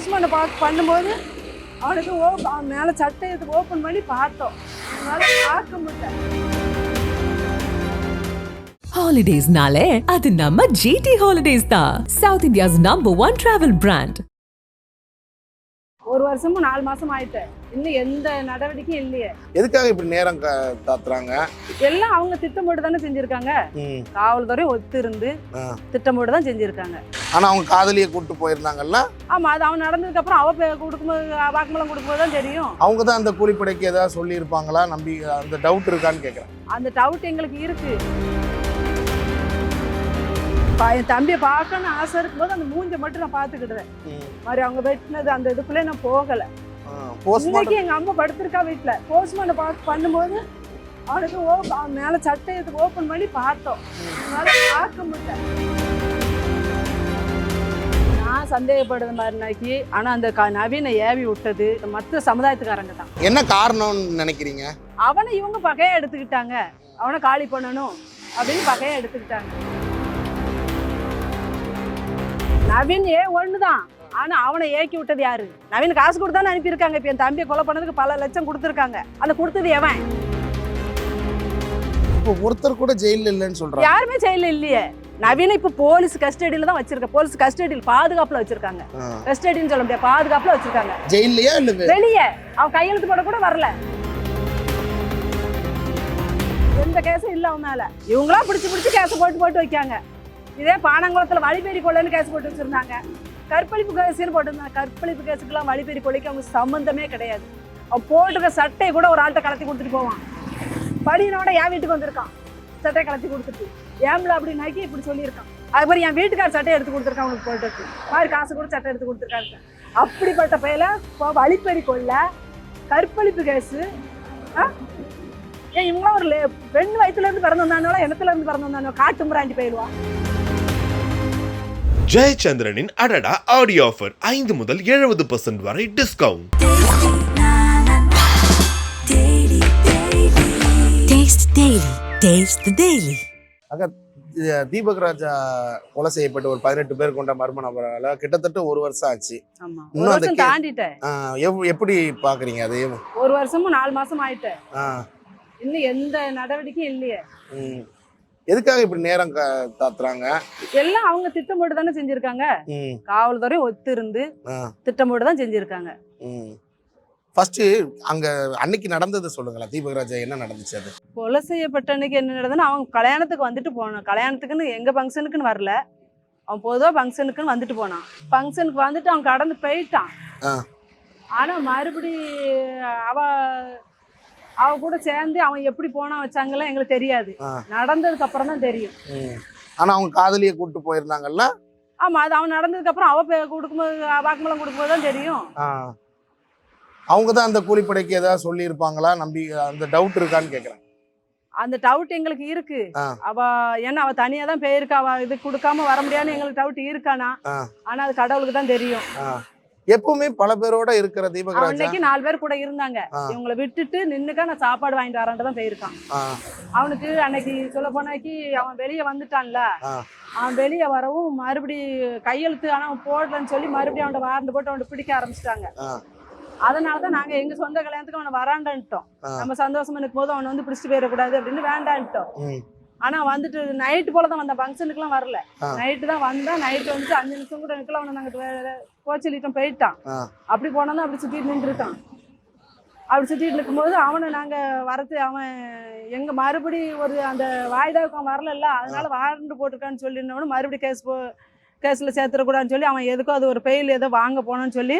போஸ்ட்மேனை பார்த்து பண்ணும்போது அவனுக்கு ஓ அவன் மேலே சட்டை எடுத்து ஓப்பன் பண்ணி பார்த்தோம். அதனால பார்க்க முடியல. ஹாலிடேஸ்னாலே அது நம்ம ஜிடி ஹாலிடேஸ் தான். South India's number one travel brand வருஷமும் நாலு மாசம் ஆயிட்டு இன்னும் எந்த நடவடிக்கையும் இல்லையே. எதுக்காக இப்படி நேரம் தாத்துறாங்க? எல்லாம் அவங்க திட்டமிட்டு தானே செஞ்சிருக்காங்க. காவல்துறை ஒத்து இருந்து ஆ. திட்டமிட்டு தான் செஞ்சிருக்காங்க. ஆனா அவங்க காதலியை கூட்டு போயிருந்தாங்கல்ல? ஆமா அது அவன் நடந்ததுக்கு அப்புறம் அவ கொடுக்கும்போது வாக்குமூலம் கொடுக்கும்போது தான் தெரியும். அவங்க தான் அந்த கூலிப்படைக்கு ஏதாவது சொல்லியிருப்பாங்களா? நம்பி அந்த டவுட் இருக்கான்னு கேட்குறேன் அந்த டவுட் எங்களுக்கு இருக்கு. என் தம்பியை பார்க்கணும்னு ஆசை இருக்கும்போது அந்த மூஞ்ச மட்டும் நான் பார்த்துக்கிடுவேன். மாதிரி அவங்க வெட்டினது அந்த இதுக்குள்ளே நான் போகல. இன்னைக்கு எங்க அம்மா படுத்திருக்கா வீட்டுல போஸ்ட்மேனை பார்க்க பண்ணும்போது அவனுக்கு ஓ அவன் மேல சட்டை எடுத்து ஓப்பன் பண்ணி பார்த்தோம். அதனால பார்க்க முடியல. நான் சந்தேகப்படுற மாதிரினாக்கி ஆனா அந்த நவீனை ஏவி விட்டது மற்ற சமுதாயத்துக்காரங்க தான். என்ன காரணம்னு நினைக்கிறீங்க? அவனை இவங்க பகையா எடுத்துக்கிட்டாங்க. அவனை காலி பண்ணணும் அப்படின்னு பகையா எடுத்துக்கிட்டாங்க. நவீன் ஏ ஒண்ணுதான். ஆனா அவனை ஏக்கி விட்டது யாரு? நவீன் காசு கொடுத்தானே அனுப்பியிருக்காங்க. இப்ப என் தம்பியை கொலை பண்ணதுக்கு பல லட்சம் கொடுத்துருக்காங்க. அந்த கொடுத்தது எவன்? இப்போ ஒருத்தர் கூட ஜெயிலில் இல்லைன்னு சொல்றாங்க. யாருமே ஜெயில இல்லையே. நவீன இப்ப போலீஸ் கஸ்டடியில தான் வச்சிருக்க. போலீஸ் கஸ்டடியில் பாதுகாப்புல வச்சிருக்காங்க. கஸ்டடின்னு சொல்ல முடியாது பாதுகாப்புல வச்சிருக்காங்க. ஜெயில்லையா இல்ல வெளியே. அவன் கையெழுத்து போட கூட வரல. எந்த கேஸும் இல்ல அவன் மேல. இவங்களா பிடிச்சு பிடிச்சு கேஸ் போட்டு போட்டு வைக்காங்க. இதே பானங்குளத்தில் வழிபேரி கொள்ளைன்னு கேஸ் போட்டு வச்சுருந்தாங்க. கற்பழிப்பு கேஸ்னு போட்டிருந்தாங்க. கற்பழிப்பு கேஸுக்கெல்லாம் வழிபேரி கொலைக்கு அவங்க சம்மந்தமே கிடையாது. அவன் போட்டுருக்க சட்டையை கூட ஒரு ஆள்கிட்ட கலத்தி கொடுத்துட்டு போவான். படியினோட என் வீட்டுக்கு வந்திருக்கான். சட்டையை கலத்தி கொடுத்துட்டு. ஏம்ல அப்படின்னாக்கி இப்படி சொல்லியிருக்கான். அதுக்கப்புறம் என் வீட்டுக்கார சட்டையை எடுத்து கொடுத்துருக்கான் அவனுக்கு போட்டுருக்கு மாதிரி காசு கூட சட்டை எடுத்து கொடுத்துருக்காரு. அப்படிப்பட்ட பையில இப்போ வழிப்பறி கொள்ள கற்பழிப்பு கேஸு ஏன் இவங்களாம் ஒரு லே- பெண் வயிற்றுலேருந்து பிறந்து வந்தானோ இடத்துல இருந்து பிறந்து வந்தானோ காட்டு முறாண்டி போயிடுவான் ஜெயச்சந்திரனின் அடடா ஆடியோ ஆஃபர் ஐந்து முதல் எழுபது பர்சன்ட் வரை டிஸ்கவுண்ட். இது தீபக் ராஜா கொலை செய்யப்பட்டு ஒரு பதினெட்டு பேர் கொண்ட மர்ம நபரால கிட்டத்தட்ட ஒரு வருஷம் ஆச்சு. ஆமா. இன்னும் அந்த எப்படி பாக்குறீங்க அது? ஒரு வருஷமும் நாலு மாசம் ஆயிட்டேன். ஆ, இன்னும் எந்த நடவடிக்கையும் இல்லையே. ம். எதுக்காக இப்படி நேரம் தாத்துறாங்க? எல்லாம் அவங்க திட்டமிட்டு தானே செஞ்சிருக்காங்க. காவல்துறை ஒத்து இருந்து திட்டமிட்டு தான் செஞ்சிருக்காங்க. ஃபர்ஸ்ட் அங்க அன்னைக்கு நடந்ததை சொல்லுங்களேன். தீபக் ராஜா என்ன நடந்துச்சு அது? கொலை செய்யப்பட்ட அன்னைக்கு என்ன நடந்ததுன்னா அவங்க கல்யாணத்துக்கு வந்துட்டு போனான். கல்யாணத்துக்குன்னு எங்க ஃபங்க்ஷனுக்குன்னு வரல. அவன் பொதுவாக ஃபங்க்ஷனுக்குன்னு வந்துட்டு போனான். ஃபங்க்ஷனுக்கு வந்துட்டு அவன் கடந்து போயிட்டான். ஆனா மறுபடி அவ அவ கூட சேர்ந்து அவன் எப்படி போனா வச்சாங்கலாம் எங்களுக்கு தெரியாது. நடந்ததுக்கு அப்புறம் தான் தெரியும். ஆனா அவங்க காதலியை கூட்டு போயிருந்தாங்கல்ல? ஆமா அது அவன் நடந்ததுக்கு அப்புறம் அவ கொடுக்கும்போது வாக்குமூலம் கொடுக்கும்போது தான் தெரியும். அவங்க தான் அந்த கூலிப்படைக்கு ஏதாவது சொல்லியிருப்பாங்களா? நம்பி அந்த டவுட் இருக்கான்னு கேட்குறேன் அந்த டவுட் எங்களுக்கு இருக்கு. அவ ஏன்னா அவ தனியா தான் போயிருக்கா. அவ இது கொடுக்காம வர முடியாதுன்னு எங்களுக்கு டவுட் இருக்கானா. ஆனா அது கடவுளுக்கு தான் தெரியும் எப்பவுமே பல பேரோட இருக்கிற தீபக் இன்னைக்கு நாலு பேர் கூட இருந்தாங்க. இவங்களை விட்டுட்டு நின்னுக்கா நான் சாப்பாடு வாங்கிட்டு வரேன்ட்டு தான் போயிருக்கான். அவனுக்கு அன்னைக்கு சொல்ல போனாக்கி அவன் வெளியே வந்துட்டான்ல. அவன் வெளியே வரவும் மறுபடி கையெழுத்து ஆனா அவன் போடலன்னு சொல்லி மறுபடியும் அவன்கிட்ட வார்ந்து போட்டு அவன்கிட்ட பிடிக்க ஆரம்பிச்சிட்டாங்க. அதனாலதான் நாங்க எங்க சொந்த கல்யாணத்துக்கு அவனை வராண்டான்ட்டோம். நம்ம சந்தோஷமா இருக்கும் போது அவனை வந்து பிடிச்சிட்டு போயிடக்கூடாது அப்படின்னு வேண்டான்ட்டோம். ஆனா வந்துட்டு நைட்டு போல தான் வந்தான். ஃபங்க்ஷனுக்குலாம் வரல. நைட்டு தான் வந்தான் நைட்டு வந்துட்டு அஞ்சு நிமிஷம் கூட நிற்கல அவனை நாங்கள் கோச்சலிட்டம் போயிட்டான். அப்படி போனோம்னா அப்படி சுத்திட்டு நின்றுருக்கான் அப்படி சுத்திட்டு இருக்கும்போது அவனை நாங்க வரது அவன் எங்க மறுபடி ஒரு அந்த வாய்தாவுக்கு அவன் வரலல்ல அதனால வாரண்டு போட்டிருக்கான்னு சொல்லியிருந்தவனு மறுபடியும் கேஸ் போ கேஸில் சேர்த்துடக்கூடாதுன்னு சொல்லி அவன் எதுக்கோ அது ஒரு பெயில் ஏதோ வாங்க போனோன்னு சொல்லி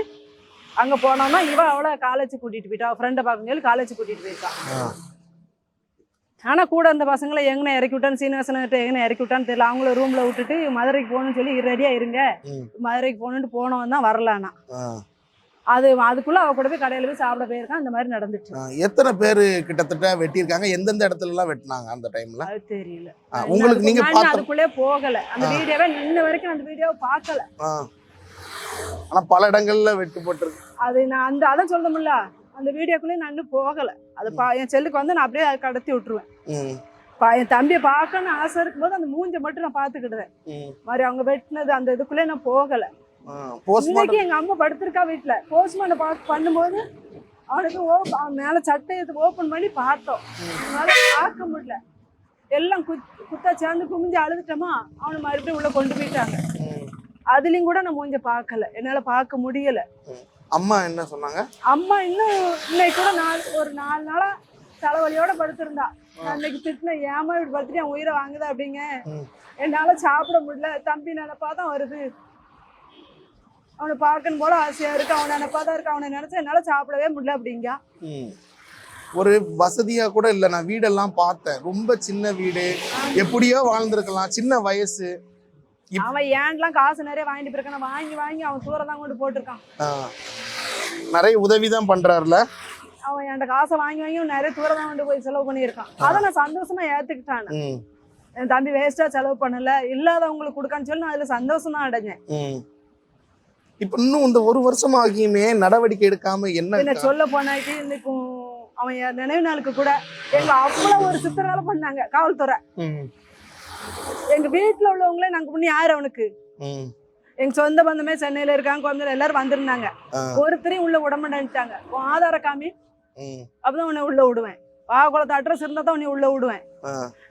அங்கே போனோம்னா இவன் அவளை காலேஜ் கூட்டிட்டு போயிட்டா. ஃப்ரெண்டை பார்க்க சொல்லி காலேஜ் கூட்டிட்டு போயிட்டான் ஆ. ஆனா கூட அந்த பசங்களை எங்கன இறக்கி விட்டான்னு சீனிவாசன்கிட்ட எங்கன இறக்கி விட்டான்னு தெரியல. அவங்கள ரூம்ல விட்டுட்டு மதுரைக்கு போகணும்னு சொல்லி ரெடியா இருங்க. மதுரைக்கு போகணுன்ட்டு போனவன் தான் வரலானா ஆ. அது அதுக்குள்ள அவ கூட போய் கடையில போய் சாப்பிட போயிருக்கான் அந்த மாதிரி நடந்துச்சு. எத்தனை பேர் கிட்டத்தட்ட வெட்டியிருக்காங்க? எந்தெந்த இடத்துல எல்லாம் வெட்டினாங்க அந்த டைம்ல அது தெரியல. உங்களுக்கு நீங்க நான் பார்த்த அதுக்குள்ளே போகல. அந்த. வீடியோவை நின்ன வரைக்கும் அந்த வீடியோவை பார்க்கல. ஆனா பல இடங்கள்ல வெட்டுப்பட்டிருக்கு அது நான் அந்த அதான் சொல்ல முடியல. அந்த வீடியோக்குள்ளே நான் இன்னும் போகல. அது பா என் செல்லுக்கு வந்து நான் அப்படியே அதை கடத்தி விட்டுருவேன். பா- என் தம்பியை பார்க்கணும்னு ஆசை இருக்கும்போது அந்த மூஞ்ச மட்டும் நான் பார்த்துக்கிடுவேன். ம், மாதிரி அவங்க வெட்டினது அந்த இதுக்குள்ளே நான் போகல. இன்னைக்கு எங்க அம்மா படுத்திருக்கா வீட்டுல போஸ்ட்மார்ட்டம் பார்த்து பண்ணும்போது அவனுக்கு ஓ மேல சட்டையை ஓபன் பண்ணி பார்த்தோம். அவனால பார்க்க முடியல. எல்லாம் குத் குத்தா சேர்ந்து குமிஞ்சு அழுதுட்டோமா அவனை மறுபடியும் உள்ள கொண்டு போயிட்டாங்க. அதுலயும் கூட நான் மூஞ்ச பார்க்கல. என்னால பார்க்க முடியல. அம்மா என்ன சொன்னாங்க? அம்மா இன்னும் இன்னைக்கு கூட நாலு ஒரு நாலு நாளா தலைவலியோட படுத்திருந்தா. நான் இன்னைக்கு திட்டின ஏமா இப்படி படுத்துட்டு என் உயிரை வாங்குதா அப்படிங்க. என்னால சாப்பிட முடியல. தம்பி நினைப்பா தான் வருது. அவனை பார்க்கணும் போல ஆசையா இருக்கு. அவனை நினைப்பா தான் இருக்கு. அவனை நினைச்சா என்னால சாப்பிடவே முடியல அப்படிங்க. ஒரு வசதியா கூட இல்ல. நான் வீடெல்லாம் பார்த்தேன். ரொம்ப சின்ன வீடு. எப்படியோ வாழ்ந்திருக்கலாம். சின்ன வயசு. அவன் ஏன்லாம் காசு நிறைய வாங்கிட்டு போயிருக்கான் வாங்கி வாங்கி அவன் தூரம் தான் கொண்டு போட்டிருக்கான். நிறைய உதவி தான் பண்றாருல. அவன் என்கிட்ட காசை வாங்கி வாங்கி நிறைய தூரம் தான் கொண்டு போய் செலவு பண்ணியிருக்கான். அதை நான் சந்தோஷமா ஏத்துக்கிட்டான் என் தம்பி வேஸ்டா செலவு பண்ணல இல்லாதவங்களுக்கு கொடுக்கான்னு சொல்லி நான் அதுல சந்தோஷம் தான் அடைஞ்சேன். இப்ப இன்னும் இந்த ஒரு வருஷம் ஆகியுமே நடவடிக்கை எடுக்காம என்ன சொல்ல போனாக்கி இன்னைக்கும் அவன் நினைவு நாளுக்கு கூட எங்க அவ்வளவு ஒரு சித்திரவேலை பண்ணாங்க காவல்துறை. எங்க வீட்டுல உள்ளவங்களே நாங்க முன்னே யாரு அவனுக்கு? எங்க சொந்த பந்தமே சென்னையில இருக்காங்க குழந்தைல எல்லாரும் வந்திருந்தாங்க. ஒருத்தரையும் உள்ள விட மாட்டேன்ட்டாங்க. உன் ஆதார காமி அப்பதான் உன்னை உள்ள விடுவேன். வாகுளத்து அட்ரஸ் இருந்தா தான் உன்னை உள்ள விடுவேன்.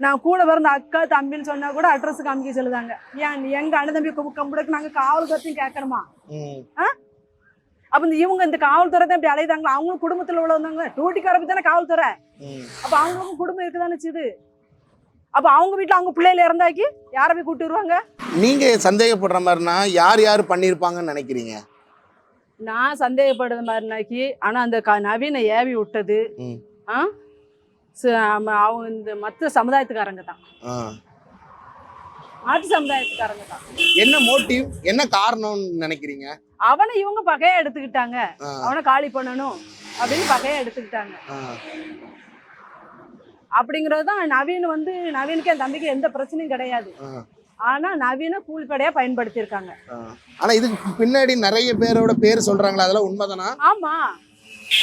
நான் கூட பிறந்த அக்கா தம்பின்னு சொன்னா கூட அட்ரஸ் காமிக்க சொல்லுதாங்க. ஏன் எங்க அண்ணன் தம்பி கும்பிடுக்கு நாங்க காவல்துறையும் கேட்கணுமா ம், அப்ப இந்த இவங்க இந்த காவல்துறை தான் இப்படி அலையுதாங்களா? அவங்களும் குடும்பத்துல உள்ளவங்க டியூட்டிக்காரப்பி தானே காவல்துறை. அப்ப அவங்களுக்கும் குடும்பம் இருக்குதானே செய்யுது அப்ப அவங்க வீட்டுல அவங்க பிள்ளைல இறந்தாக்கி யாரை போய் கூட்டி வருவாங்க? நீங்க சந்தேகப்படுற மாதிரினா யார் யார் பண்ணிருப்பாங்கன்னு நினைக்கிறீங்க? நான் சந்தேகப்படுற மாதிரினாக்கி ஆனா அந்த க- நவீன ஏவி விட்டது. ஆ? ச- ஆமா, அவங்க இந்த மற்ற சமுதாயத்துக்காரங்க தான். ஆ. மாற்று சமுதாயத்துக்காரங்க தான். என்ன மோட்டிவ்? என்ன காரணம்னு நினைக்கிறீங்க? அவனை இவங்க பகையா எடுத்துக்கிட்டாங்க. ஆ, அவனை காலி பண்ணணும் அப்படின்னு பகையா எடுத்துக்கிட்டாங்க. ஆ, அப்படிங்கிறது தான் நவீன் வந்து நவீனுக்கு என் தம்பிக்கு எந்த பிரச்சனையும் கிடையாது. ஆனா நவீன கூலிப்படையா பயன்படுத்தியிருக்காங்க. ஆனா இதுக்கு பின்னாடி நிறைய பேரோட பேர் சொல்றாங்களா அதெல்லாம் உண்மைதானா? ஆமா.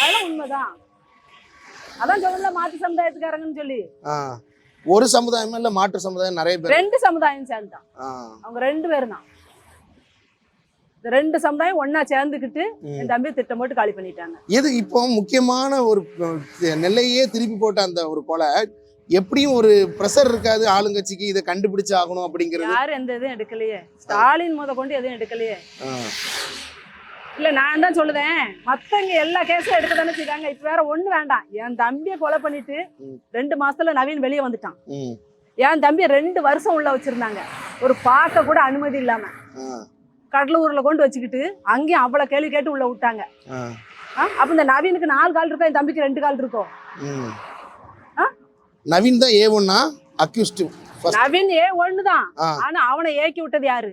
அதெல்லாம் உண்மைதான். அதான் சொல்லல மாற்று சமுதாயத்துக்காரங்கன்னு சொல்லி. ஒரு சமுதாயம் இல்ல மாற்று சமுதாயம் நிறைய பேர். ரெண்டு சமுதாயம் சேர்ந்தான் அவங்க ரெண்டு பேரும் தான் ரெண்டு சமுதாயம் ஒண்ணா சேர்ந்துக்கிட்டு ம். என் தம்பி திட்டம் போட்டு காலி பண்ணிட்டாங்க. எது இப்போ முக்கியமான ஒரு நெல்லையே திருப்பி போட்ட அந்த ஒரு கொலை எப்படியும் ஒரு ப்ரெஷர் இருக்காது ஆளுங்கட்சிக்கு இதை கண்டுபிடிச்சு ஆகணும் அப்படிங்கிறது? யாரும் எந்த இதுவும் எடுக்கலையே. ஸ்டாலின் முத கொண்டு எதுவும் எடுக்கலையே. இல்ல நான் தான் சொல்லுதேன். மத்தவங்க எல்லா கேஸும் எடுக்க தானே செய்றாங்க. இப்ப வேற ஒண்ணு வேண்டாம். என் தம்பியை கொலை பண்ணிட்டு. ரெண்டு மாசத்துல நவீன் வெளியே வந்துட்டான். என் தம்பி ரெண்டு வருஷம் உள்ள வச்சிருந்தாங்க. ஒரு பார்க்க கூட அனுமதி இல்லாம. கடலூர்ல கொண்டு வச்சுக்கிட்டு அங்கேயும் அவ்வளவு கேள்வி கேட்டு உள்ள விட்டாங்க? அப்ப இந்த நவீனுக்கு நாலு கால் இருக்கும் என் தம்பிக்கு ரெண்டு கால் இருக்கும்? நவீன் தான் ஏ ஒன்னா அக்யூஸ்ட் நவீன் ஏ ஒண்ணுதான் ஆ. ஆனா அவனை ஏக்கி விட்டது யாரு?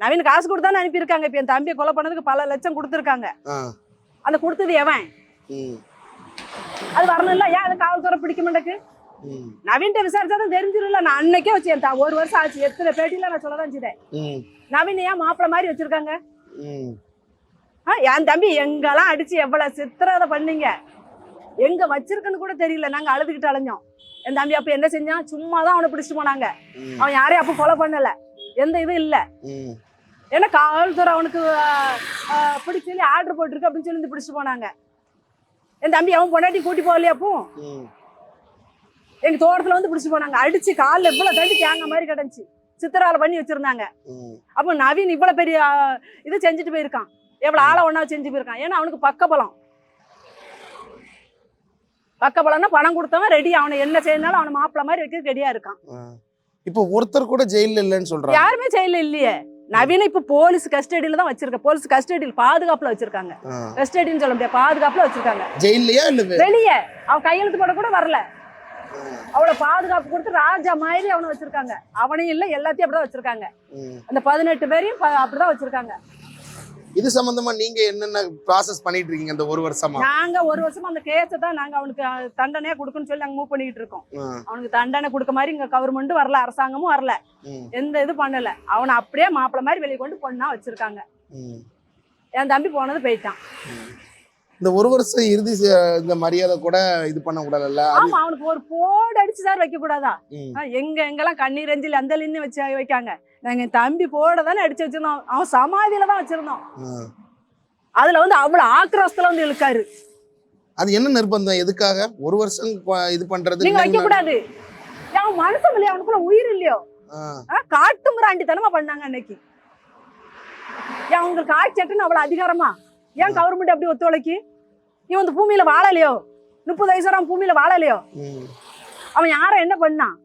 நவீன் காசு கொடுத்தானே அனுப்பியிருக்காங்க இப்ப என் தம்பியை கொலை பண்ணதுக்கு பல லட்சம் கொடுத்துருக்காங்க. அந்த கொடுத்தது எவன்? அது வரணும்ல ஏன் அது காவல்துறை பிடிக்க மாட்டேக்கு நவீன்ட்ட விசாரிச்சாதான் தெரிஞ்சிரும்ல. நான் அன்னைக்கே வச்சு என் ஒரு வருஷம் ஆச்சு. எத்தனை பேட்டியில நான் சொல்லதான் செய்தேன் நவீன் ஏன் மாப்பிள்ள மாதிரி வச்சிருக்காங்க? என் தம்பி எங்கெல்லாம் அடிச்சு எவ்வளவு சித்திரவதை பண்ணீங்க? எங்க வச்சிருக்குன்னு கூட தெரியல. நாங்க அழுதுகிட்டு அலைஞ்சோம். என் தம்பி அப்ப என்ன செஞ்சான்? சும்மா தான் அவனை பிடிச்சிட்டு போனாங்க. அவன் யாரையும் அப்ப கொலை பண்ணல. எந்த இதுவும் இல்ல. ஏன்னா காவல்துறை அவனுக்கு பிடிச்சி ஆர்டர் போட்டிருக்கு அப்படின்னு சொல்லி வந்து பிடிச்சிட்டு போனாங்க. என் தம்பி அவன் பொண்டாட்டி கூட்டி போகலையா அப்போ? எங்க தோட்டத்துல வந்து பிடிச்சிட்டு போனாங்க. அடிச்சு காலில் இவ்வளவு தட்டி தேங்க மாதிரி கிடந்துச்சு. சித்திரால பண்ணி வச்சிருந்தாங்க. அப்போ நவீன் இவ்வளவு பெரிய இது செஞ்சுட்டு போயிருக்கான். எவ்வளவு ஆளை ஒண்ணா செஞ்சு போயிருக்கான். ஏன்னா அவனுக்கு பக்கபலம் பக்கபலம்னா பணம் கொடுத்தவன் ரெடி அவனை என்ன செய்யனாலும் அவனை மாப்பிள்ள மாதிரி வைக்க ரெடியா இருக்கான். இப்போ ஒருத்தர் கூட ஜெயில்ல இல்லைன்னு சொல்றாங்க. யாருமே ஜெயில இல்லையே. நவீன இப்ப போலீஸ் கஸ்டடியில தான் வச்சிருக்க. போலீஸ் கஸ்டடியில் பாதுகாப்புல வச்சிருக்காங்க. கஸ்டடின்னு சொல்ல முடியாது. பாதுகாப்புல வச்சிருக்காங்க. ஜெயில்லையா இல்ல வெளியே. அவன் கையெழுத்து போட கூட வரல. அவளை பாதுகாப்பு கொடுத்து ராஜா மாதிரி அவனை வச்சிருக்காங்க. அவனையும் இல்ல எல்லாத்தையும் அப்படிதான் வச்சிருக்காங்க. அந்த பதினெட்டு பேரையும் அப்படிதான் வச்சிருக்காங்க. இது சம்பந்தமா நீங்க என்னென்ன ப்ராசஸ் பண்ணிட்டு இருக்கீங்க இந்த ஒரு வருஷமா? நாங்க ஒரு வருஷமா அந்த கேஸை தான் நாங்க அவனுக்கு தண்டனையா கொடுக்கணும்னு சொல்லி நாங்க மூவ் பண்ணிட்டு இருக்கோம். அவனுக்கு தண்டனை கொடுக்க மாதிரி இங்க கவர்மெண்ட் வரல அரசாங்கமும் வரல. எந்த இது பண்ணல. அவனை அப்படியே மாப்பிள்ள மாதிரி வெளியே கொண்டு பொண்ணா வச்சிருக்காங்க. என் தம்பி போனது போயிட்டான். இந்த ஒரு வருஷம் இறுதி இந்த மரியாதை கூட இது பண்ண கூடாதுல்ல? ஆமா அவனுக்கு ஒரு போடு அடிச்சு சார் வைக்க கூடாதா? எங்க எங்கெல்லாம் கண்ணீர் அஞ்சல் அந்த லின்னு வச்சு வைக்காங்க. நாங்க தம்பி போட தானே அடிச்சு வச்சிருந்தோம். அவன் சமாதியில தான் வச்சிருந்தோம். அதுல வந்து அவ்வளவு ஆக்ரோஷத்துல வந்து இழுக்காரு. அது என்ன நிர்பந்தம்? எதுக்காக? ஒரு வருஷம் இது பண்றது நீங்க வைக்க கூடாது. அவன் மனுஷன் இல்லையா? அவனுக்குள்ள உயிர் இல்லையோ? ஆ, ஆ, காட்டு மிராண்டித்தனமா பண்ணாங்க அன்னைக்கு. ஏன் உங்களுக்கு ஆட்சட்டுன்னு அவ்வளவு அதிகாரமா? ஏன் கவர்மெண்ட் அப்படி ஒத்துழைக்கு? இவன் இந்த பூமியில வாழலையோ? முப்பது வயசு அவன் பூமியில வாழலையோ. அவன் யார என்ன பண்ணான்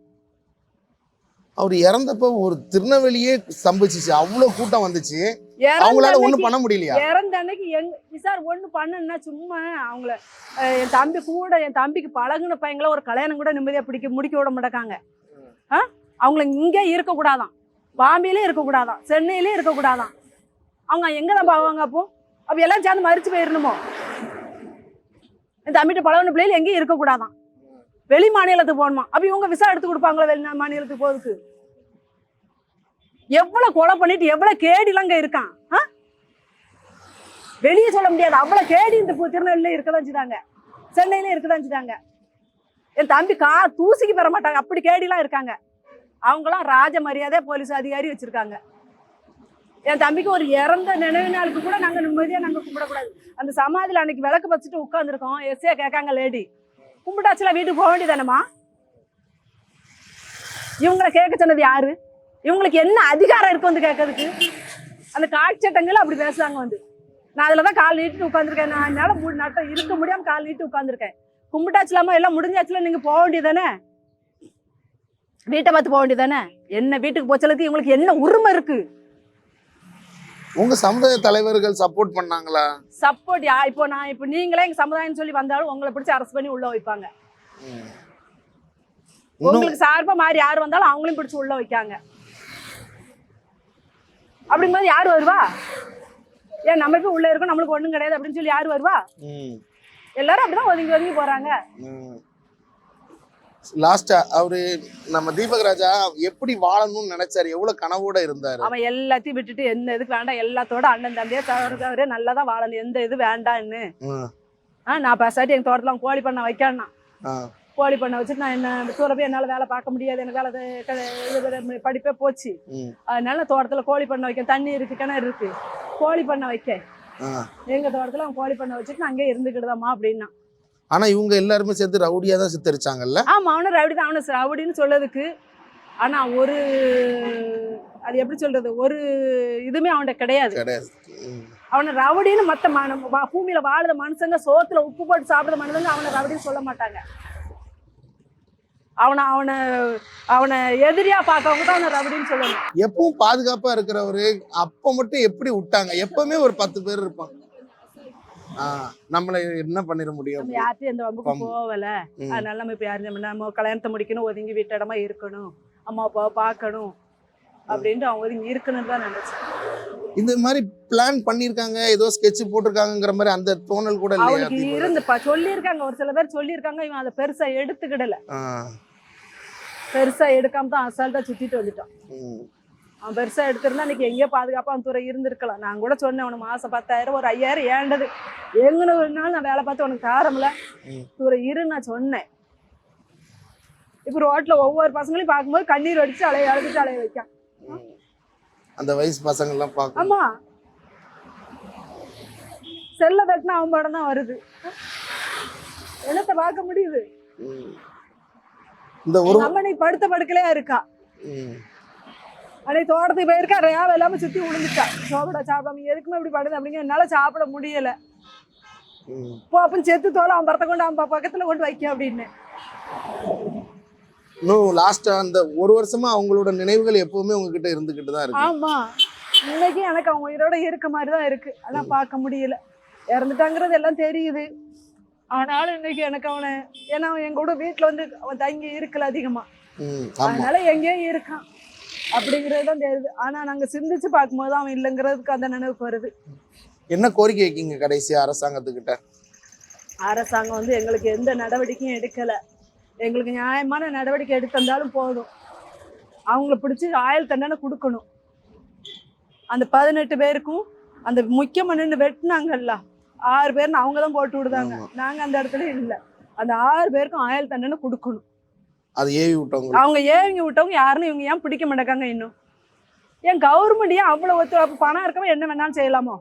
அவர் இறந்தப்ப ஒரு திருநெல்வேலியே ஸ்தம்பிச்சிச்சு அவ்வளவு கூட்டம் வந்துச்சு. அவங்களால ஒண்ணும் பண்ண முடியலையா? இறந்த அன்னைக்கு எங்க சார் ஒண்ணு பண்ணுன்னா சும்மா அவங்கள என் தம்பி கூட என் தம்பிக்கு பழகுன பையங்கள ஒரு கல்யாணம் கூட நிம்மதியா பிடிக்க முடிக்க விட மாட்டாங்க அவங்கள இங்கே இருக்கக்கூடாதான். பாம்பேலே இருக்கக்கூடாதான். சென்னையிலே இருக்கக்கூடாதான். அவங்க எங்க தான் போவாங்க அப்போ? அப்போ எல்லாம் சேர்ந்து மறிச்சு போயிடணுமோ என் அம்மிட்ட பழகுன பிள்ளைகள் எங்கேயும் இருக்கக்கூடாதான். வெளி மாநிலத்துக்கு போகணுமா? அப்போ இவங்க விசா எடுத்து கொடுப்பாங்களா வெளி மாநிலத்துக்கு போகுதுக்கு எவ்வளோ கொலை பண்ணிட்டு எவ்வளோ கேடிலாம் இங்கே இருக்கான்? ஆ? வெளியே சொல்ல முடியாது. அவ்வளோ கேடி இந்த பு- திருநெல்வேலியில இருக்கதான் செஞ்சுட்டாங்க சென்னையில இருக்கதான் செய்தாங்க. என் தம்பி கா தூசிக்கு பெற மாட்டாங்க அப்படி கேடிலாம் இருக்காங்க. அவங்களாம் ராஜ மரியாதை போலீஸ் அதிகாரி வச்சுருக்காங்க. என் தம்பிக்கு ஒரு இறந்த நினைவு நாளுக்கு கூட நாங்க நிம்மதியா நாங்க கும்பிடக்கூடாது. அந்த சமாதியில் அன்னைக்கு விளக்கு வச்சுட்டு உட்காந்துருக்கோம் எஸ்ஏ கேட்காங்க லேடி கும்பிட்டாச்சுல வீட்டுக்கு போக வேண்டியதானம்மா? இவங்களை கேட்க சொன்னது யாரு? இவங்களுக்கு என்ன அதிகாரம் இருக்கு வந்து கேட்கறதுக்கு? அந்த காட்சட்டங்கள் அப்படி பேசுறாங்க வந்து. நான் அதில் தான் கால் நீட்டு உட்காந்துருக்கேன் நான் என்னால் மூணு நாட்டம் இருக்க முடியாம கால் நீட்டு உட்காந்துருக்கேன் கும்பிட்டாச்சுலாமா எல்லாம் முடிஞ்சாச்சுல நீங்க போக வேண்டியதானே? வீட்டை பார்த்து போக வேண்டியதானே? என்ன வீட்டுக்கு போச்சலுக்கு இவங்களுக்கு என்ன உரிமை இருக்குது உங்க சமுதாய தலைவர்கள் சப்போர்ட் பண்ணாங்களா? சப்போர்ட் யா? இப்போ நான் இப்போ நீங்களே எங்க சமுதாயம் சொல்லி வந்தாலும் உங்களை பிடிச்சி அரெஸ்ட் பண்ணி உள்ள வைப்பாங்க. உங்களுக்கு சார்பா மாதிரி யார் வந்தாலும் அவங்களையும் பிடிச்சி உள்ள வைக்காங்க. அப்படிங்கும்போது யார் வருவா? ஏன் போய் உள்ள இருக்கோம் நம்மளுக்கு ஒண்ணும் கிடையாது அப்படின்னு சொல்லி யார் வருவா? எல்லாரும் அப்படிதான் ஒதுங்கி ஒதுங்கி போறாங்க. லாஸ்டா அவரு நம்ம தீபக் ராஜா எப்படி வாழணும்னு நினைச்சாரு? எவ்வளவு கனவோட இருந்தாரு? அவன் எல்லாத்தையும் விட்டுட்டு என்ன இதுக்கு வேண்டாம் எல்லாத்தோட அண்ணன் தம்பியா தவறு நல்லா தான் வாழணும். எந்த இது வேண்டான்னு ம், ஆ நான் பேசாட்டி எங்க தோட்டத்துல கோழி பண்ண வைக்கணும். ஆ, கோழி பண்ண வச்சுட்டு நான் என்ன தூர போய் என்னால வேலை பார்க்க முடியாது. எனக்கு வேலை படிப்பே போச்சு. அதனால தோட்டத்துல கோழி பண்ண வைக்க தண்ணி இருக்கு கிணறு இருக்கு. கோழி பண்ண வைக்க. எங்க தோட்டத்துல அவன் கோழி பண்ண வச்சுட்டு நான் அங்கே இருந்துக்கிடுதாம்மா அப்படின்னா. ஆனா இவங்க எல்லாருமே சேர்த்து ரவுடியா தான் சித்தரிச்சாங்கல்ல? ஆமா அவனும் ரவுடி தான். அவனு ரவுடின்னு சொல்லதுக்கு ஆனா ஒரு அது எப்படி சொல்றது? ஒரு இதுமே அவன்கிட்ட கிடையாது. கிடையாது. அவனை ரவுடின்னு மத்த மன பூமியில வாழுத மனுஷங்க சோத்துல உப்பு போட்டு சாப்பிடுற மனுஷங்க அவனை ரவுடின்னு சொல்ல மாட்டாங்க. அவனை அவனை அவனை எதிரியா பார்க்கவங்க தான் அவனை ரவுடின்னு சொல்லணும். எப்பவும் பாதுகாப்பா இருக்கிறவரு அப்ப மட்டும் எப்படி விட்டாங்க? எப்பவுமே ஒரு பத்து பேர் இருப்பாங்க. நம்மள என்ன பண்ணிட முடியும்? நம்ம யார்ட்டையும் எந்த வம்புக்கும் வம்பு. போகல. அதனால நம்ம இப்ப யாரும் நம்ம- கல்யாணத்தை முடிக்கணும் ஒதுங்கி வீட்டு இடமா இருக்கணும் அம்மா அப்பாவை பார்க்கணும் அப்படின்ட்டு அவங்க ஒதுங்கி இருக்கணும்னு தான் நினைச்சேன். இந்த மாதிரி பிளான் பண்ணிருக்காங்க ஏதோ ஸ்கெட்ச் போட்டிருக்காங்கங்கிற மாதிரி அந்த தோணல் கூட தீபக்? இருந்துப்பா சொல்லியிருக்காங்க. ஒரு சில பேர் சொல்லியிருக்காங்க இவன் அதை பெருசா எடுத்துக்கிடல. பெருசா எடுக்காம தான் அசால்ட்டா சுத்திட்டு வந்துட்டான். அவன் பெருசா எடுத்திருந்தா இன்னைக்கு எங்கேயோ பாதுகாப்பா அவன் துறை இருந்திருக்கலாம். நான் கூட சொன்னேன் உனக்கு மாசம் பத்தாயிரம் ஒரு ஐயாயிரம் ஏண்டது? எங்கன்னு ஒரு நாள் நான் வேலை பார்த்து உனக்கு தாரம்ல? ம். துறை இரு நான் சொன்னேன். இப்ப ரோட்ல ஒவ்வொரு பசங்களையும் பார்க்கும்போது கண்ணீர் வடிச்சு அலைய அழுதுட்டு அலைய வைக்கான். அந்த வயசு பசங்க எல்லாம் பார்க்கணும். ஆமா. செல்ல தட்டினா அவன் படம் தான் வருது. என்னத்தை பார்க்க முடியுது. இந்த ஒரு படுத்த படுக்கலையா இருக்கா? அன்னைக்கு தோட்டத்துக்கு போயிருக்கா? ரேவ இல்லாம சுத்தி விழுந்துட்டா சாப்பிட சாப்பிடாம எதுக்குமே இப்படி படுது அப்படிங்க என்னால சாப்பிட முடியல. போ அப்பன் செத்து தோலை அவன் பரத்த கொண்டு அவன் பக்கத்துல கொண்டு வைக்க அப்படின்னு. இன்னும் லாஸ்டா அந்த ஒரு வருஷமா அவங்களோட நினைவுகள் எப்பவுமே உங்ககிட்ட இருந்துகிட்டு தான் இருக்கு. ஆமா. இன்னைக்கு எனக்கு அவன் உயிரோட இருக்க மாதிரி தான் இருக்கு. அதான் பார்க்க முடியல. இறந்துட்டாங்கிறது எல்லாம் தெரியுது. ஆனாலும் இன்னைக்கு எனக்கு அவனை ஏன்னா அவன் என் கூட வீட்டுல வந்து அவன் தங்கி இருக்கல அதிகமா. ம், ஆமா. அதனால எங்கேயோ இருக்கான். அப்படிங்கிறது தான் தெரியுது. ஆனா நாங்க சிந்திச்சு பார்க்கும்போது அவன் இல்லைங்கிறதுக்கு அந்த நினைவுக்கு வருது. என்ன கோரிக்கை வைக்கீங்க கடைசியா அரசாங்கத்துக்கிட்ட? அரசாங்கம் வந்து எங்களுக்கு எந்த நடவடிக்கையும் எடுக்கல. எங்களுக்கு நியாயமான நடவடிக்கை எடுத்திருந்தாலும் போதும். அவங்கள பிடிச்சி ஆயுள் தண்டனை கொடுக்கணும். அந்த பதினெட்டு பேருக்கும் அந்த முக்கியமாக நின்று வெட்டினாங்கல்ல ஆறு பேர்னு அவங்க தான் போட்டு விடுதாங்க. ஆமா. நாங்க அந்த இடத்துல இல்ல. அந்த ஆறு பேருக்கும் ஆயுள் தண்டனை கொடுக்கணும். அது ஏவி விட்டவங்க அவங்க ஏவிங்க விட்டவங்க யாருன்னு இவங்க ஏன் பிடிக்க மாட்டேங்காங்க இன்னும்? ஏன் கவர்மெண்ட் ஏன் அவ்வளவு ஒத்துழைப்பு பணம் இருக்கவன் என்ன வேணாலும் செய்யலாமோ.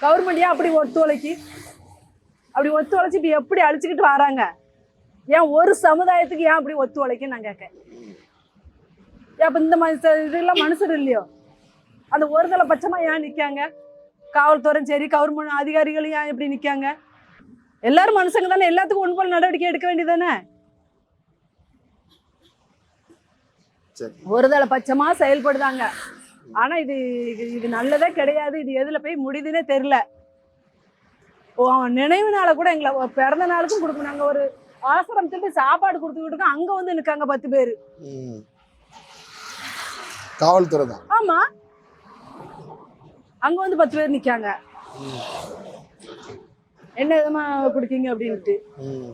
கவர்மெண்ட் ஏன் அப்படி ஒத்துழைக்கி அப்படி ஒத்துழைச்சி இப்போ எப்படி அழிச்சுக்கிட்டு வராங்க? ஏன் ஒரு சமுதாயத்துக்கு ஏன் அப்படி ஒத்துழைக்க நான் கேட்கேன் அப்போ இந்த மாதிரி இதெல்லாம் மனுஷர் இல்லையோ? அந்த ஒருதலை பட்சமா ஏன் நிற்காங்க காவல்துறையும் சரி கவர்மெண்ட் அதிகாரிகளும் ஏன் இப்படி நிற்காங்க எல்லாரும் மனுஷங்க தானே எல்லாத்துக்கும் ஒன்று போல நடவடிக்கை எடுக்க வேண்டியதானே சரி. ஒருதலை பட்சமா செயல்படுதாங்க ஆனா இது இது- நல்லதே கிடையாது. இது எதுல போய் முடியுதுன்னே தெரியல. நினைவு நாளை கூட எங்களை ஒரு பிறந்த நாளுக்கும் கொடுக்கணும். நாங்க ஒரு ஆசிரமத்துக்கு போய் சாப்பாடு கொடுத்துக்கிட்டு இருக்கோம். அங்க வந்து நிக்காங்க பத்து பேர். காவல்துறை தான். ஆமா. அங்க வந்து பத்து பேர் நிக்காங்க. என்ன விதமா குடிக்கீங்க அப்படின்ட்டு ம்.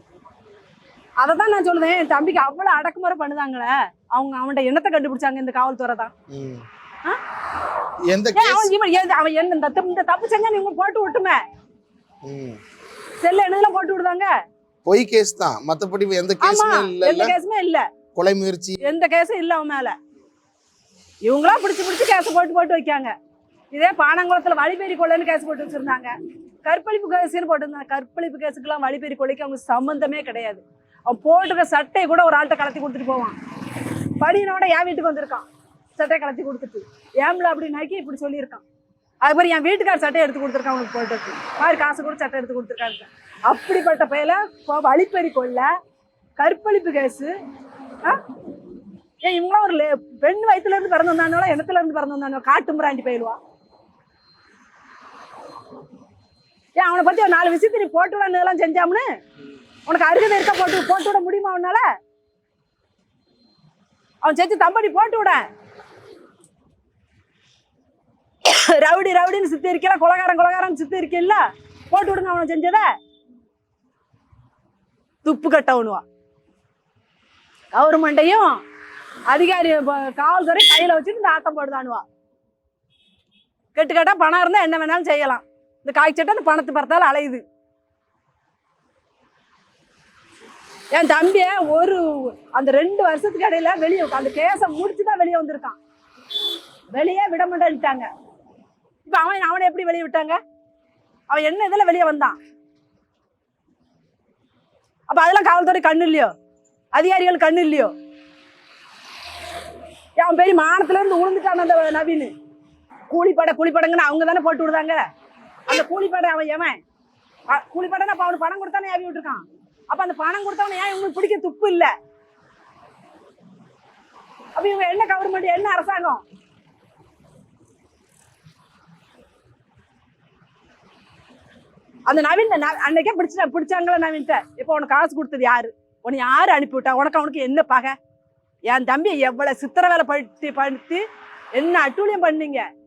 அதை தான் நான் சொல்லுவேன் என் தம்பிக்கு அவ்வளவு அடக்குமுறை பண்ணுதாங்களே அவங்க அவன்கிட்ட என்னத்தை கண்டுபிடிச்சாங்க இந்த காவல்துறை தான்? எந்த அவன் இவன் ஏன் அவன் என்ன இந்த தப்பு இந்த தப்பு செஞ்சா நீங்க போட்டு விட்டுமே. செல்ல என்னதுல போட்டு விடுதாங்க? பொய் கேஸ் தான். மத்தபடி எந்த கேஸுமே இல்ல எந்த கேஸுமே இல்ல. கொலை முயற்சி. எந்த கேஸும் இல்ல அவன் மேல. இவங்களா பிடிச்சு பிடிச்சு கேஸ் போட்டு போட்டு வைக்காங்க. இதே பானங்குளத்துல வழிபேரி கொள்ளைன்னு கேஸ் போட்டு வச்சிருந்தாங்க. கற்பழிப்பு கேஸுன்னு போட்டிருந்தாங்க கற்பழிப்பு கேஸுக்கெல்லாம் வழிபேரி கொலைக்கு அவங்க சம்மந்தமே கிடையாது. அவன் போட்டுக்க சட்டையை கூட ஒரு ஆள்கிட்ட கலத்தி கொடுத்துட்டு போவான். படியினோட என் வீட்டுக்கு வந்திருக்கான். சட்டையை கலத்தி கொடுத்துட்டு. ஏம்ல அப்படின்னாக்கி இப்படி சொல்லியிருக்கான். அது மாதிரி என் வீட்டுக்கார் சட்டை எடுத்து கொடுத்துருக்கான் அவனுக்கு போட்டுருக்கு மாதிரி காசு கூட சட்டை எடுத்து கொடுத்துருக்காங்க அப்படிப்பட்ட பையில வழிப்பறி கொள்ள கற்பழிப்பு கேஸு ஏன் இவங்களாம் ஒரு லே- பெண் வயிற்றுலேருந்து பிறந்து வந்தானோ இடத்துல இருந்து பிறந்து வந்தானோ காட்டு முறாண்டி போயிடுவான் ஏன் அவனை பத்தி ஒரு நாலு விஷயத்தை நீ போட்டு விடலாம் செஞ்சாம்னு? உனக்கு அருகதை இருக்க போட்டு போட்டு விட முடியுமா அவனால? அவன் செஞ்சு தம்படி போட்டு விட. ரவுடி ரவுடின்னு சுற்றி இருக்கல குலகாரம் கொலகாரன் சுத்தி இருக்கல போட்டு விடுங்க அவனை செஞ்சத. துப்பு கட்டவனுவா கவர்மெண்ட்டையும் அதிகாரி காவல்துறை கையில வச்சுட்டு இந்த ஆட்டம் போடுதானுவா. கெட்டு கட்டா பணம் இருந்தா என்ன வேணாலும் செய்யலாம். இந்த காய்ச்சட்டை அந்த பணத்தை பார்த்தாலும் அலையுது. என் தம்பிய ஒரு அந்த ரெண்டு வருஷத்துக்கு இடையில வெளியே அந்த கேஸை முடிச்சு தான் வெளியே வந்திருக்கான். வெளியே விட மாட்டேன்ட்டாங்க. இப்ப அவன் அவனை எப்படி வெளியே விட்டாங்க? அவன் என்ன இதில் வெளியே வந்தான்? அப்ப அதெல்லாம் காவல்துறை கண்ணு இல்லையோ? அதிகாரிகள் கண்ணு இல்லையோ? அவன் பெரிய மானத்துல இருந்து உளுந்துட்டான் அந்த நவீன். கூலிப்பட கூலிப்படங்கன்னு அவங்க தானே போட்டு விடுதாங்க? அந்த கூலிப்படை அவன் எவன்? அ- அப்ப அவனுக்கு பணம் கொடுத்தானே ஏவி விட்டுருக்கான். அப்ப அந்த பணம் கொடுத்தவன ஏன் இவங்களுக்கு பிடிக்க துப்பு இல்ல? அப்ப இவங்க என்ன கவர்மெண்ட் என்ன அரசாங்கம்? அந்த நவீன் அன்னைக்கே பிடிச்ச பிடிச்சாங்களா நவீன்ட்ட? இப்போ உனக்கு காசு கொடுத்தது யாரு? உன்னை யாரு அனுப்பி விட்டா? உனக்கு அவனுக்கு என்ன பகை? என் தம்பி எவ்வளவு சித்திர வேலை படுத்தி படுத்தி என்ன அட்டூழியம் பண்ணீங்க?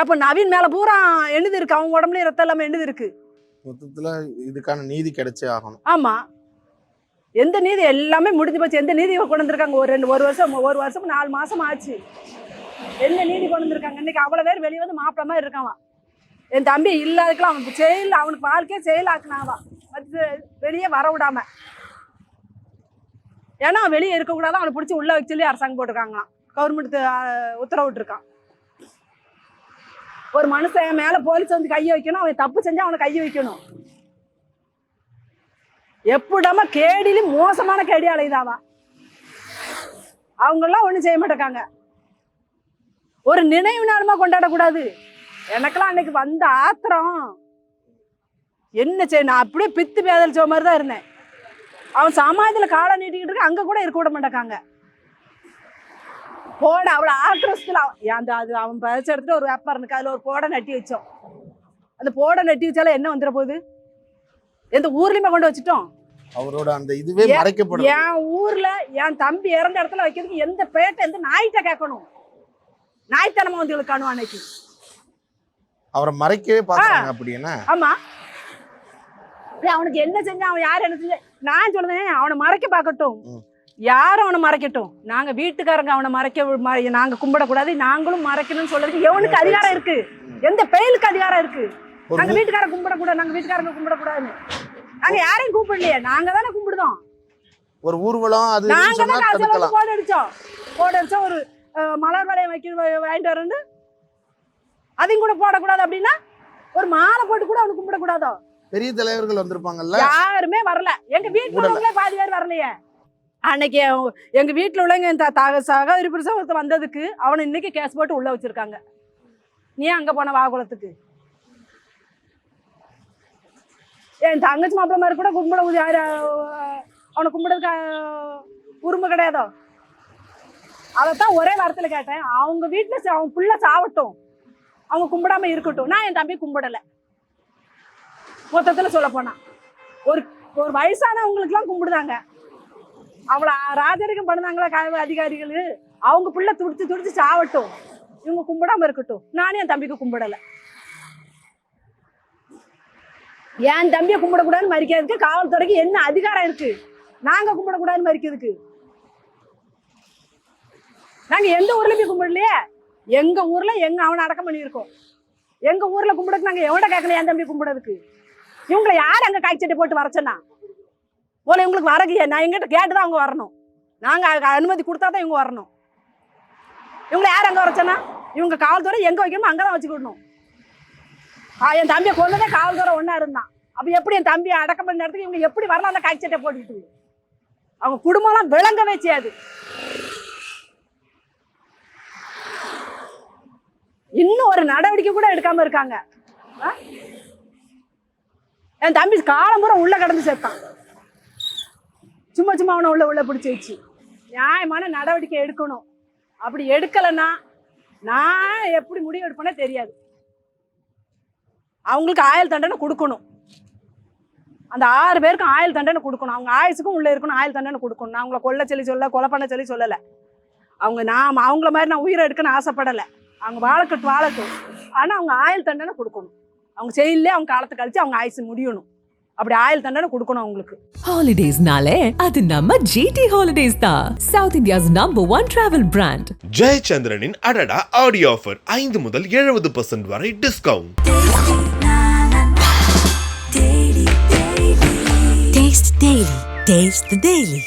அப்போ நவீன் மேல பூரா எழுது இருக்கு. அவங்க உடம்புலயும் ரத்தம் இல்லாம எழுது இருக்கு. மொத்தத்துல இதுக்கான நீதி கிடைச்சே ஆகணும். ஆமா. எந்த நீதி? எல்லாமே முடிஞ்சு போச்சு. எந்த நீதி கொண்டு வந்திருக்காங்க? ஒரு ரெண்டு ஒரு வருஷம் ஒரு வருஷம் நாலு மாசம் ஆச்சு. என்ன நீதி கொண்டு வந்திருக்காங்க? இன்னைக்கு அவ்வளவு பேர் வெளியே வந்து மாப்பிள்ள மாதிரி இருக்கான் என் தம்பி இல்லாததுக்கெல்லாம் அவனுக்கு செயல் அவனுக்கு வாழ்க்கையே செயல் ஆக்குனாவா அது வெளியே வர விடாம. ஏன்னா வெளியே இருக்கக்கூடாது அவனை பிடிச்சி உள்ள வச்சு சொல்லி அரசாங்கம் போட்டிருக்காங்களாம். கவர்மெண்ட் உத்தரவு விட்டுருக்கான் ஒரு மனுஷன் மேல போலீஸ் வந்து கையை வைக்கணும் அவன் தப்பு செஞ்சா அவனை கையை வைக்கணும். எப்படாம கேடிலும் மோசமான கேடி அலையுதாவா அவங்கெல்லாம் ஒண்ணும் செய்ய மாட்டேக்காங்க. ஒரு நினைவு நாளுமா கொண்டாடக்கூடாது. எனக்கெல்லாம் அன்னைக்கு வந்த ஆத்திரம். என்ன செய்ய நான் அப்படியே பித்து பேதலிச்ச மாதிரி தான் இருந்தேன். அவன் சமாதியில் காலை நீட்டிக்கிட்டு இருக்க அங்கே கூட இருக்க விட மாட்டேக்காங்க. போட அவ்வளோ ஆக்ரோஷத்தில் அந்த அது அவன் பறிச்ச எடுத்துட்டு ஒரு வேப்பார் இருக்கு. அதில் ஒரு போடை நட்டி வச்சோம். அந்த போடை நட்டி வச்சாலும் என்ன வந்துட போகுது? எந்த ஊர்லயுமே கொண்டு வச்சுட்டோம். அவரோட அந்த இதுவே மறைக்கப்படும். என் ஊர்ல என் தம்பி இறந்த இடத்துல வைக்கிறதுக்கு எந்த பேட்டை எந்த நாய்கிட்ட கேட்கணும்? நாய்த்தனமா வந்து காணும் அன்னைக்கு? அவரை மறைக்கவே பாக்குறாங்க அப்படின்னா ஆமா. அவனுக்கு என்ன செஞ்சான்? அவன் யார் என்ன செஞ்சா? நான் சொல்றேன் அவனை மறைக்க பார்க்கட்டும். ம். யாரும் அவனை மறைக்கட்டும்? நாங்க வீட்டுக்காரங்க அவனை மறைக்க ம- நாங்க கும்பிடக்கூடாது. நாங்களும் மறைக்கணும்னு சொல்றதுக்கு எவனுக்கு அதிகாரம் இருக்கு? எந்த பெயலுக்கு அதிகாரம் இருக்கு? நாங்க வீட்டுக்காரங்க கும்பிடக்கூடாது. நாங்க வீட்டுக்காரங்க கும்பிடக்கூடாதுன்னு. நாங்க யாரையும் கூப்பிடலையே. நாங்க தானே கும்பிடுதோம். ஒரு ஊர்வலம் அது நாங்க தான் தடுக்கலாம். அடிச்சோம் போட அடிச்சோம் ஒரு மலர் வளையம் வைக்க வாங்கிட்டு வரேன்னு. அதையும் கூட போடக்கூடாது அப்படின்னா ஒரு மாலை போட்டு கூட அவனுக்கு கும்பிடக்கூடாதோ? பெரிய தலைவர்கள் வந்திருப்பாங்கல்ல? யாருமே வரல. எங்க வீட்டுல பாதி பேர் வரலையே. அன்னைக்கு எங்கள் எங்க உள்ளவங்க இந்த த- சகோதரி புருஷன் ஒருத்தர் வந்ததுக்கு அவனை இன்னைக்கு கேஸ் போட்டு உள்ள வச்சிருக்காங்க. நீ ஏன் அங்க போன வாகுளத்துக்கு என் தங்கச்சி மாப்பிள்ள மாதிரி கூட கும்பிட உதி- அவனை கும்பிடுறதுக்கு உரிமை கிடையாதோ? அதைத்தான் ஒரே வாரத்தில் கேட்டேன். அவங்க வீட்டில் அவங்க அவன் புள்ள சாவட்டும். அவங்க கும்பிடாம இருக்கட்டும். நான் என் தம்பி கும்பிடலை. மொத்தத்தில் சொல்ல போனா. ஒரு ஒரு வயசானவங்களுக்குலாம் கும்பிடுதாங்க. அவளை ராஜரிகம் பண்ணுதாங்களா காவல் அதிகாரிகள்? அவங்க பிள்ளை துடிச்சு துடிச்சு சாவட்டும். இவங்க கும்பிடாம இருக்கட்டும். நானும் என் தம்பிக்கு கும்பிடலை. என் தம்பியை கும்பிடக்கூடாதுன்னு மறிக்கிறதுக்கு காவல்துறைக்கு என்ன அதிகாரம் இருக்கு? நாங்க கும்பிடக்கூடாதுன்னு மறிக்கிறதுக்கு. நாங்க எந்த ஊர்ல போய் கும்பிடலையே? எங்க ஊர்ல எங்க அவனை அடக்கம் பண்ணியிருக்கோம். எங்க ஊர்ல கும்பிடக்கு நாங்க எவ்வளோ கேட்கல என் தம்பி கும்பிடுறதுக்கு? இவங்களை யார் அங்க காய்ச்சட்டை போட்டு வர போல இவங்களுக்கு வரலையே நான் எங்கிட்ட கேட்டு தான் அவங்க வரணும். நாங்கள் அதுக்கு அனுமதி கொடுத்தா தான் இவங்க வரணும். இவங்களை யார் அங்கே வர இவங்க காவல்துறை எங்கே வைக்கணுமோ அங்கதான் வச்சுக்கிடணும். ஆ, என் தம்பியை கொண்டதே காவல்துறை ஒன்றா இருந்தான். அப்போ எப்படி என் தம்பியை அடக்கம் பண்ண இடத்துக்கு இவங்க எப்படி வரலாம் அந்த காய்ச்சட்டை போட்டுக்கிட்டு? அவங்க குடும்பம்லாம் விளங்கவே செய்யாது இன்னும் ஒரு நடவடிக்கை கூட எடுக்காம இருக்காங்க. என் தம்பி காலம் பூரா உள்ள கடந்து சேர்த்தான். சும்மா சும்மா அவனை உள்ள உள்ள பிடிச்சி வச்சு. நியாயமான நடவடிக்கை எடுக்கணும். அப்படி எடுக்கலைன்னா நான் எப்படி முடிவு எடுப்பேனே தெரியாது. அவங்களுக்கு ஆயுள் தண்டனை கொடுக்கணும். அந்த ஆறு பேருக்கும் ஆயுள் தண்டனை கொடுக்கணும். அவங்க ஆயுசுக்கும் உள்ளே இருக்கணும் ஆயுள் தண்டனை கொடுக்கணும். நான் அவங்கள கொல்ல சொல்லி சொல்ல கொலை பண்ண சொல்லி சொல்லலை. அவங்க நாம் அவங்கள மாதிரி நான் உயிரை எடுக்கணும்னு ஆசைப்படலை. அவங்க வாழக்கட்டும் வாழட்டும் ஆனால் அவங்க ஆயுள் தண்டனை கொடுக்கணும். அவங்க செயலே அவங்க காலத்தை கழித்து அவங்க ஆயுசு முடியணும். அப்படி ஆயுள் தண்டனை கொடுக்கணும் அவங்களுக்கு Holidays-நாலே அது நம்ம GT Holidays தான் South India's number one travel brand. ஜெயச்சந்திரனின் அடடா ஆடியோ ஆஃபர் ஐந்து முதல் எழுபது பர்சன்ட் வரை discount Taste Daily. Taste the Daily.